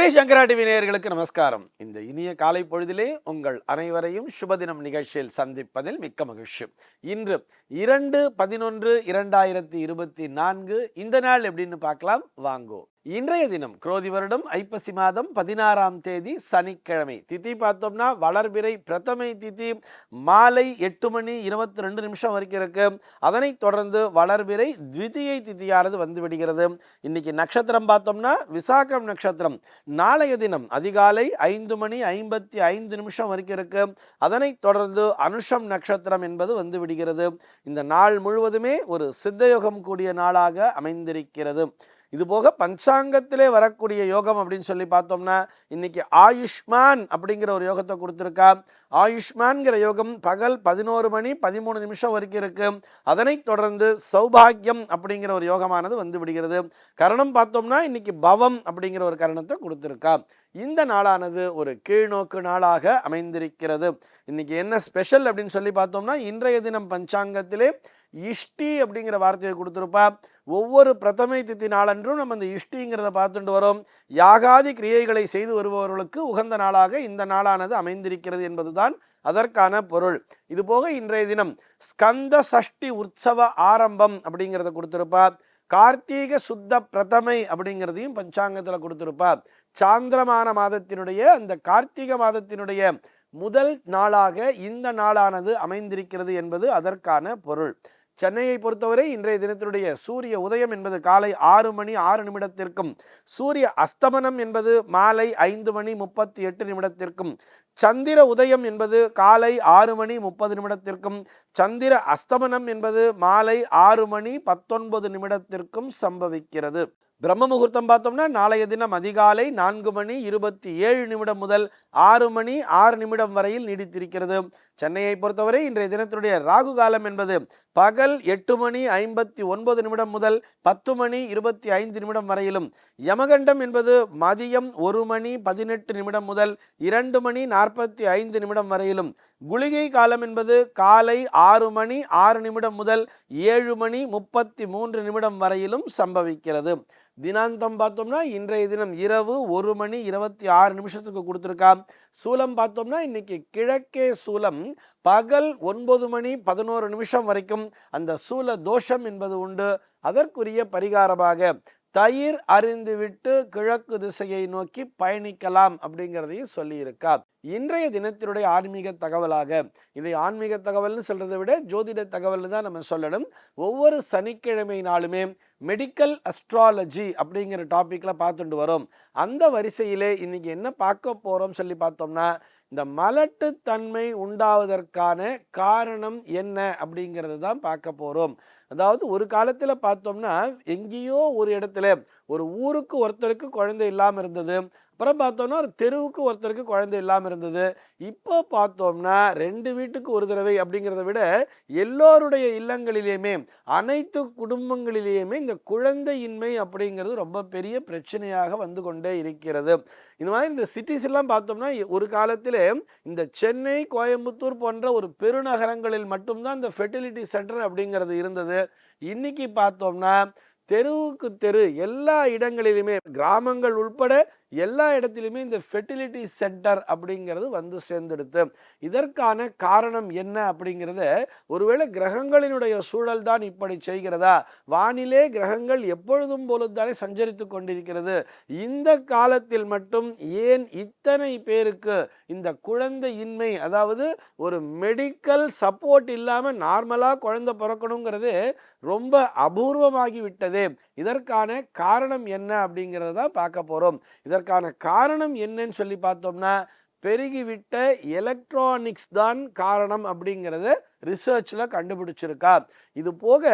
ஸ்ரீ சங்கரா TV நேயர்களுக்கு நமஸ்காரம். இந்த இனிய காலை பொழுதிலே உங்கள் அனைவரையும் சுபதினம் நிகழ்ச்சியில் சந்திப்பதில் மிக்க மகிழ்ச்சி. இன்று இரண்டு பதினொன்று இரண்டாயிரத்தி இருபத்தி நான்கு இந்த நாள் எப்படின்னு பார்க்கலாம்? வாங்கோ. இன்றைய தினம் குரோதி வருடம் ஐப்பசி மாதம் பதினாறாம் தேதி சனிக்கிழமை. திதி பார்த்தோம்னா வளர்பிறை பிரதமை திதி மாலை எட்டு மணி இருபத்தி ரெண்டு நிமிஷம் வரைக்கும் இருக்கு. அதனைத் தொடர்ந்து வளர்பிறை த்விதியை திதியானது வந்து விடுகிறது. இன்னைக்கு நட்சத்திரம் பார்த்தோம்னா விசாகம் நட்சத்திரம். நாளைய தினம் அதிகாலை ஐந்து மணி ஐம்பத்தி ஐந்து நிமிஷம் வரைக்கும் இருக்கு. அதனைத் தொடர்ந்து அனுஷம் நட்சத்திரம் என்பது வந்து விடுகிறது. இந்த நாள் முழுவதுமே ஒரு சித்தயோகம் கூடிய நாளாக அமைந்திருக்கிறது. இது போக பஞ்சாங்கத்திலே வரக்கூடிய யோகம் அப்படின்னு சொல்லி பார்த்தோம்னா இன்னைக்கு ஆயுஷ்மான் அப்படிங்கிற ஒரு யோகத்தை கொடுத்துருக்கா. ஆயுஷ்மான்கிற யோகம் பகல் பதினோரு மணி பதிமூணு நிமிஷம் வரைக்கும் இருக்கு. அதனைத் தொடர்ந்து சௌபாகியம் அப்படிங்கிற ஒரு யோகமானது வந்து விடுகிறது. கரணம் பார்த்தோம்னா இன்னைக்கு பவம் அப்படிங்கிற ஒரு கரணத்தை கொடுத்துருக்கா. இந்த நாளானது ஒரு கீழ்நோக்கு நாளாக அமைந்திருக்கிறது. இன்னைக்கு என்ன ஸ்பெஷல் அப்படின்னு சொல்லி பார்த்தோம்னா இன்றைய தினம் பஞ்சாங்கத்திலே இஷ்டி அப்படிங்கிற வார்த்தையை கொடுத்துருப்பா. ஒவ்வொரு பிரதமை தித்தி நாளன்றும் நம்ம இந்த இஷ்டிங்கிறத பார்த்துட்டு வரோம். யாகாதி கிரியைகளை செய்து வருபவர்களுக்கு உகந்த நாளாக இந்த நாளானது அமைந்திருக்கிறது என்பதுதான் அதற்கான பொருள். இதுபோக இன்றைய தினம் ஸ்கந்த சஷ்டி உற்சவ ஆரம்பம் அப்படிங்கிறத கொடுத்துருப்பா. கார்த்தீக சுத்த பிரதமை அப்படிங்கிறதையும் பஞ்சாங்கத்தில் கொடுத்துருப்பா. சாந்திரமான மாதத்தினுடைய அந்த கார்த்திகை மாதத்தினுடைய முதல் நாளாக இந்த நாளானது அமைந்திருக்கிறது என்பது அதற்கான பொருள். சென்னையை பொறுத்தவரை இன்றைய தினத்தினுடைய சூரிய உதயம் என்பது காலை ஆறு மணி ஆறு நிமிடத்திற்கும் சூரிய அஸ்தமனம் என்பது மாலை ஐந்து மணி முப்பத்தி எட்டு நிமிடத்திற்கும் சந்திர உதயம் என்பது காலை ஆறு மணி முப்பது நிமிடத்திற்கும் சந்திர அஸ்தமனம் என்பது மாலை ஆறு மணி பத்தொன்பது நிமிடத்திற்கும் சம்பவிக்கிறது. பிரம்ம முகூர்த்தம் பார்த்தோம்னா நாளைய தினம் அதிகாலை நான்கு மணி இருபத்தி ஏழு நிமிடம் முதல் ஆறு மணி ஆறு நிமிடம் வரையில் நீடித்திருக்கிறது. சென்னையை பொறுத்தவரை இன்றைய தினத்தினுடைய ராகு காலம் என்பது பகல் எட்டு மணி ஐம்பத்தி ஒன்பது நிமிடம் முதல் பத்து மணி இருபத்தி ஐந்து நிமிடம் வரையிலும். யமகண்டம் என்பது மதியம் ஒரு மணி பதினெட்டு நிமிடம் முதல் இரண்டு மணி நாற்பத்தி ஐந்து நிமிடம் வரையிலும். குளிகை காலம் என்பது காலை ஆறு மணி ஆறு நிமிடம் முதல் ஏழு மணி முப்பத்தி மூன்று நிமிடம் வரையிலும் சம்பவிக்கிறது. தினாந்தம் பார்த்தோம்னா இன்றைய தினம் இரவு ஒரு மணி இருபத்தி ஆறு நிமிஷத்துக்கு கொடுத்துருக்கா சூலம் பார்த்தோம்னா இன்னைக்கு கிழக்கே சூலம் பகல் ஒன்பது மணி பதினோரு நிமிஷம் வரைக்கும் அந்த சூல தோஷம் என்பது உண்டு. அதற்குரிய பரிகாரமாக தயிர் அறிந்துவிட்டு கிழக்கு திசையை நோக்கி பயணிக்கலாம் அப்படிங்கிறதையும் சொல்லியிருக்கா இன்றைய தினத்தினுடைய ஆன்மீக தகவலாக இதை ஆன்மீக தகவல்னு சொல்கிறத விட ஜோதிட தகவல்னு தான் நம்ம சொல்லணும். ஒவ்வொரு சனிக்கிழமை நாளுமே மெடிக்கல் அஸ்ட்ராலஜி அப்படிங்கிற டாப்பிக்கில் பார்த்துட்டு வரோம். அந்த வரிசையிலே இன்றைக்கி என்ன பார்க்க போகிறோம் சொல்லி பார்த்தோம்னா இந்த மலட்டுத்தன்மை உண்டாவதற்கான காரணம் என்ன அப்படிங்கிறது தான் பார்க்க போகிறோம் அதாவது ஒரு காலத்தில் பார்த்தோம்னா எங்கேயோ ஒரு இடத்துல ஒரு ஊருக்கு ஒருத்தருக்கு குழந்தை இல்லாமல் இருந்தது. அப்புறம் பார்த்தோம்னா ஒரு தெருவுக்கு ஒருத்தருக்கு குழந்தை இல்லாமல் இருந்தது. இப்போ பார்த்தோம்னா ரெண்டு வீட்டுக்கு ஒரு தடவை அப்படிங்கிறத விட எல்லோருடைய இல்லங்களிலேயுமே அனைத்து குடும்பங்களிலேயுமே இந்த குழந்தையின்மை அப்படிங்கிறது ரொம்ப பெரிய பிரச்சனையாக வந்து கொண்டே இருக்கிறது. இந்த மாதிரி இந்த சிட்டிஸ் எல்லாம் பார்த்தோம்னா ஒரு காலத்தில் இந்த சென்னை கோயம்புத்தூர் போன்ற ஒரு பெருநகரங்களில் மட்டும்தான் இந்த ஃபெர்டிலிட்டி சென்டர் அப்படிங்கிறது இருந்தது. இன்னைக்கு பார்த்தோம்னா தெருவுக்கு தெரு எல்லா இடங்களிலுமே கிராமங்கள் உள்பட எல்லா இடத்துலையுமே இந்த ஃபெர்டிலிட்டி சென்டர் அப்படிங்கிறது வந்து சேர்ந்தெடுத்து இதற்கான காரணம் என்ன அப்படிங்கிறத ஒருவேளை கிரகங்களினுடைய சூழல் தான் இப்படி செய்கிறதா? வானிலே கிரகங்கள் எப்பொழுதும் போலத்தானே சஞ்சரித்து கொண்டிருக்கிறது. இந்த காலத்தில் மட்டும் ஏன் இத்தனை பேருக்கு இந்த குழந்தை இன்மை அதாவது ஒரு மெடிக்கல் சப்போர்ட் இல்லாமல் நார்மலாக குழந்தை பிறக்கணுங்கிறது ரொம்ப அபூர்வமாகி விட்டது இதற்கான காரணம் என்ன அப்படிங்கிறத தான் பார்க்க போகிறோம் இதற்கான காரணம் என்னன்னு சொல்லி பார்த்தோம்னா பெருகிவிட்ட எலக்ட்ரானிக்ஸ் தான் காரணம் அப்படிங்கிறத ரிசர்ச்சில் கண்டுபிடிச்சிருக்கா. இது போக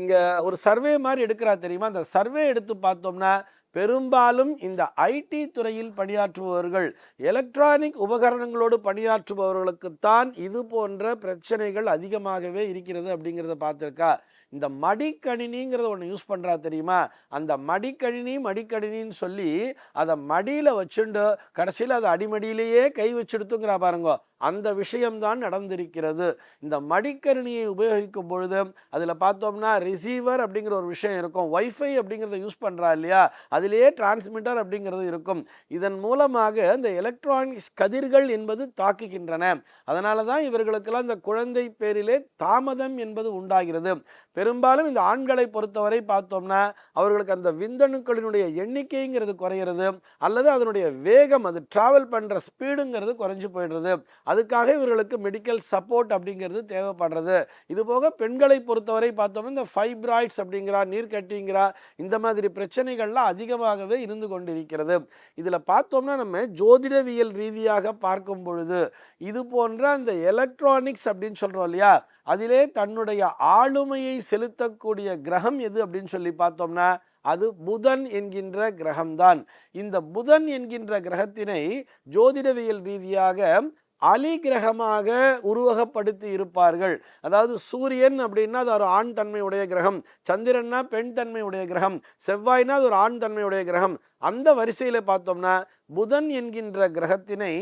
இங்கே ஒரு சர்வே மாதிரி எடுக்கிறா தெரியுமா? அந்த சர்வே எடுத்து பார்த்தோம்னா பெரும்பாலும் இந்த ஐடி துறையில் பணியாற்றுபவர்கள் எலக்ட்ரானிக் உபகரணங்களோடு பணியாற்றுபவர்களுக்குத்தான் இது போன்ற பிரச்சனைகள் அதிகமாகவே இருக்கிறது அப்படிங்கிறத பார்த்துருக்கா. இந்த மடிக்கணினிங்கிறத ஒன்று யூஸ் பண்ணுறா தெரியுமா? அந்த மடிக்கணினி மடிக்கணினின்னு சொல்லி அதை மடியில் வச்சுண்டு கடைசியில் அதை அடிமடியிலேயே கை வச்சுடுத்துங்கிறா பாருங்க. அந்த விஷயம்தான் நடந்திருக்கிறது. இந்த மடிக்கணினியை உபயோகிக்கும் பொழுது அதில் பார்த்தோம்னா ரிசீவர் அப்படிங்கிற ஒரு விஷயம் இருக்கும். ஒய்ஃபை அப்படிங்கிறத யூஸ் பண்ணுறா இல்லையா? அது அதிலேயே டிரான்ஸ்மிட்டர் அப்படிங்கிறது இருக்கும். இதன் மூலமாக இந்த எலக்ட்ரானிக்ஸ் கதிர்கள் என்பது தாக்குகின்றன. அதனால தான் இவர்களுக்கெல்லாம் இந்த குழந்தை பேரிலே தாமதம் என்பது உண்டாகிறது. பெரும்பாலும் இந்த ஆண்களை பொறுத்தவரை பார்த்தோம்னா அவர்களுக்கு அந்த விந்தணுக்களினுடைய எண்ணிக்கைங்கிறது குறையிறது. அல்லது அதனுடைய வேகம் அது டிராவல் பண்ணுற ஸ்பீடுங்கிறது குறைஞ்சு போயிடுறது. அதுக்காக இவர்களுக்கு மெடிக்கல் சப்போர்ட் அப்படிங்கிறது தேவைப்படுறது. இது போக பெண்களை பொறுத்தவரை பார்த்தோம்னா இந்த ஃபைப்ராய்ட்ஸ் அப்படிங்கிறா நீர்க்கட்டிங்கிறா இந்த மாதிரி பிரச்சனைகள்லாம் அதிகமாகவே இருந்து கொண்டிருக்கிறது. இதில் பார்த்தோம்னா நம்ம ஜோதிடவியல் ரீதியாக பார்க்கும் பொழுது இது போன்ற அந்த எலக்ட்ரானிக்ஸ் அப்படின்னு சொல்கிறோம் இல்லையா? அதிலே தன்னுடைய ஆளுமையை செலுத்தக்கூடிய கிரகம் எது அப்படின்னு சொல்லி பார்த்தோம்னா அது புதன் என்கின்ற கிரகம்தான். இந்த புதன் என்கின்ற கிரகத்தினை ஜோதிடவியல் ரீதியாக அலி கிரகமாக உருவகப்படுத்தி இருப்பார்கள். அதாவது சூரியன் அப்படின்னா அது ஒரு ஆண் தன்மையுடைய கிரகம். சந்திரன்னா பெண் தன்மையுடைய கிரகம். செவ்வாய்னா அது ஒரு ஆண் தன்மையுடைய கிரகம். அந்த வரிசையில் பார்த்தோம்னா புதன் என்கின்ற கிரகத்தினை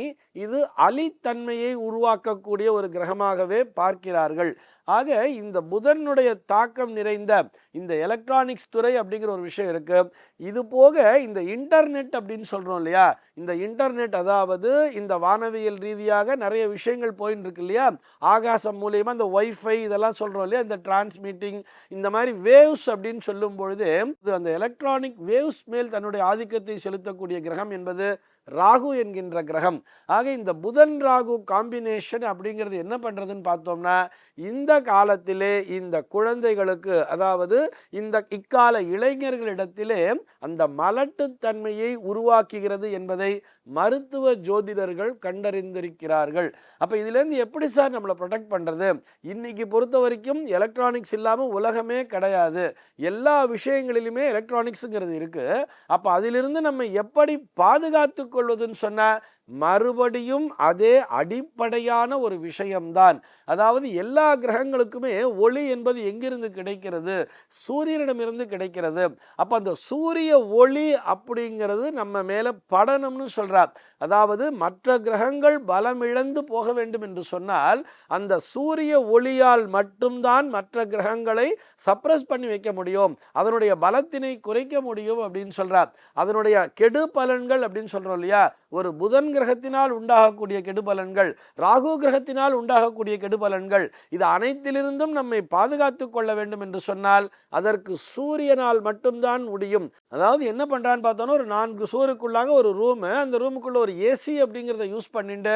இது அலித்தன்மையை உருவாக்கக்கூடிய ஒரு கிரகமாகவே பார்க்கிறார்கள். ஆக இந்த புதனுடைய தாக்கம் நிறைந்த இந்த எலக்ட்ரானிக்ஸ் துறை அப்படிங்கிற ஒரு விஷயம் இருக்குது இது போக இந்த இன்டர்நெட் அப்படின்னு சொல்கிறோம் இல்லையா? இந்த இன்டர்நெட் அதாவது இந்த வானவியல் ரீதியாக நிறைய விஷயங்கள் போயின்னு இருக்கு இல்லையா? ஆகாசம் மூலியமா இந்த ஒய்ஃபை இதெல்லாம் சொல்கிறோம் இல்லையா? இந்த டிரான்ஸ்மிட்டிங் இந்த மாதிரி வேவ்ஸ் அப்படின்னு சொல்லும் பொழுது இது அந்த எலக்ட்ரானிக் வேவ்ஸ் மேல் தன்னுடைய ஆதிக்கத்தை செலுத்தக்கூடிய கிரகம் என்பது ராகு என்கின்ற கிரகம். ஆக இந்த புதன் ராகு காம்பினேஷன் அப்படிங்கிறது என்ன பண்ணுறதுன்னு பார்த்தோம்னா இந்த காலத்திலே இந்த குழந்தைகளுக்கு அதாவது இந்த இக்கால இளைஞர்களிடத்திலே அந்த மலட்டுத்தன்மையை உருவாக்குகிறது என்பதை மருத்துவ ஜோதிடர்கள் கண்டறிந்திருக்கிறார்கள். அப்போ இதுலேருந்து எப்படி சார் நம்மளை ப்ரொடெக்ட் பண்ணுறது இன்றைக்கி பொறுத்த வரைக்கும் எலக்ட்ரானிக்ஸ் இல்லாமல் உலகமே கிடையாது. எல்லா விஷயங்களிலுமே எலக்ட்ரானிக்ஸுங்கிறது இருக்குது அப்போ அதிலிருந்து நம்ம எப்படி பாதுகாத்து கொள்வதுன்னு சொன்னால் மறுபடியும் அதே அடிப்படையான ஒரு விஷயம்தான். அதாவது எல்லா கிரகங்களுக்குமே ஒளி என்பது எங்கிருந்து கிடைக்கிறது? சூரியனிடமிருந்து கிடைக்கிறது. அப்போ அந்த சூரிய ஒளி அப்படிங்கிறது நம்ம மேலே படணும்னு சொல்கிறார் அதாவது மற்ற கிரகங்கள் பலமிழந்து போக வேண்டும் என்று சொன்னால் அந்த சூரிய ஒளியால் மட்டும்தான் மற்ற கிரகங்களை சப்ரஸ் பண்ணி வைக்க முடியும். அதனுடைய பலத்தினை குறைக்க முடியும் அப்படின்னு சொல்கிறார் அதனுடைய கெடு பலன்கள் அப்படின்னு சொல்கிறோம் இல்லையா? ஒரு புதன் கிரகத்தினால் உண்டாகக்கூடிய கெடுபலன்கள் ராகு கிரகத்தினால் உண்டாகக்கூடிய கெடுபலன்கள் இது அனைத்திலிருந்தும் நம்மை பாதுகாத்து கொள்ள வேண்டும் என்று சொன்னால் அதற்கு சூரியனால் மட்டும்தான் முடியும். அதாவது என்ன பண்ணுறான்னு பார்த்தோன்னா ஒரு நான்கு சூருக்குள்ளாக ஒரு ரூமு அந்த ரூமுக்குள்ள ஒரு ஏசி அப்படிங்கிறத யூஸ் பண்ணிட்டு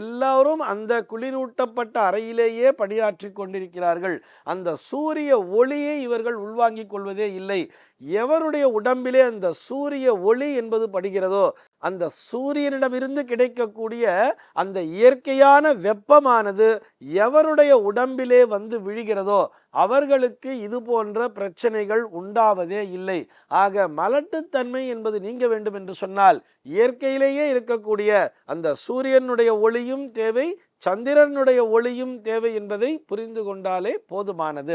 எல்லாரும் அந்த குளிரூட்டப்பட்ட அறையிலேயே பணியாற்றி கொண்டிருக்கிறார்கள். அந்த சூரிய ஒளியை இவர்கள் உள்வாங்கிக் கொள்வதே இல்லை. எவருடைய உடம்பிலே அந்த சூரிய ஒளி என்பது படுகிறதோ அந்த சூரிய சூரியனிடமிருந்து கிடைக்கக்கூடிய அந்த இயற்கையான வெப்பமானது எவருடைய உடம்பிலே வந்து விழுகிறதோ அவர்களுக்கு இது போன்ற பிரச்சனைகள் உண்டாவதே இல்லை. ஆக மலட்டுத்தன்மை என்பது நீங்க வேண்டும் என்று சொன்னால் இயற்கையிலேயே இருக்கக்கூடிய அந்த சூரியனுடைய ஒளியும் தேவை சந்திரனுடைய ஒளியும் தேவை என்பதை புரிந்து கொண்டாலே போதுமானது.